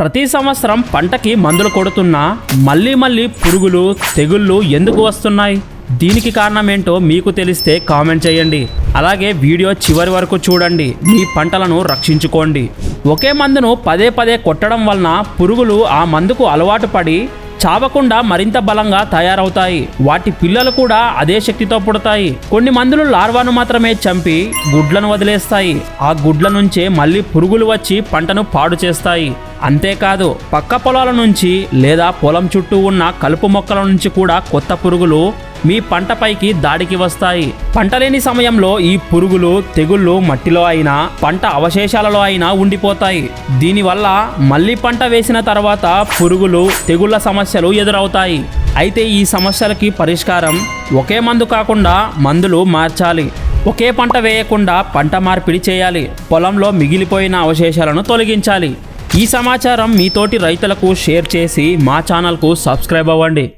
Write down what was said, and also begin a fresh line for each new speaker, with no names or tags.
ప్రతి సంవత్సరం పంటకి మందులు కొడుతున్నా మళ్ళీ మళ్ళీ పురుగులు తెగుళ్ళు ఎందుకు వస్తున్నాయి? దీనికి కారణం ఏంటో మీకు తెలిస్తే కామెంట్ చేయండి. అలాగే వీడియో చివరి వరకు చూడండి. మీ పంటలను రక్షించుకోండి. ఒకే మందును పదే పదే కొట్టడం వలన పురుగులు ఆ మందుకు అలవాటు పడి చావకుండా మరింత బలంగా తయారవుతాయి. వాటి పిల్లలు కూడా అదే శక్తితో పుడతాయి. కొన్ని మందులు లార్వాను మాత్రమే చంపి గుడ్లను వదిలేస్తాయి. ఆ గుడ్ల నుంచే మళ్ళీ పురుగులు వచ్చి పంటను పాడు చేస్తాయి. అంతేకాదు పక్క పొలాల నుంచి లేదా పొలం చుట్టూ ఉన్న కలుపు మొక్కల నుంచి కూడా కొత్త పురుగులు మీ పంటపైకి దాడికి వస్తాయి. పంట లేని సమయంలో ఈ పురుగులు తెగుళ్ళు మట్టిలో అయినా పంట అవశేషాలలో అయినా ఉండిపోతాయి. దీనివల్ల మళ్ళీ పంట వేసిన తర్వాత పురుగులు తెగుళ్ళ సమస్యలు ఎదురవుతాయి. అయితే ఈ సమస్యలకి పరిష్కారం ఒకే మందు కాకుండా మందులు మార్చాలి. ఒకే పంట వేయకుండా పంట మార్పిడి చేయాలి. పొలంలో మిగిలిపోయిన అవశేషాలను తొలగించాలి. ఈ సమాచారం మీతోటి రైతులకు షేర్ చేసి మా ఛానల్కు సబ్స్క్రైబ్ అవ్వండి.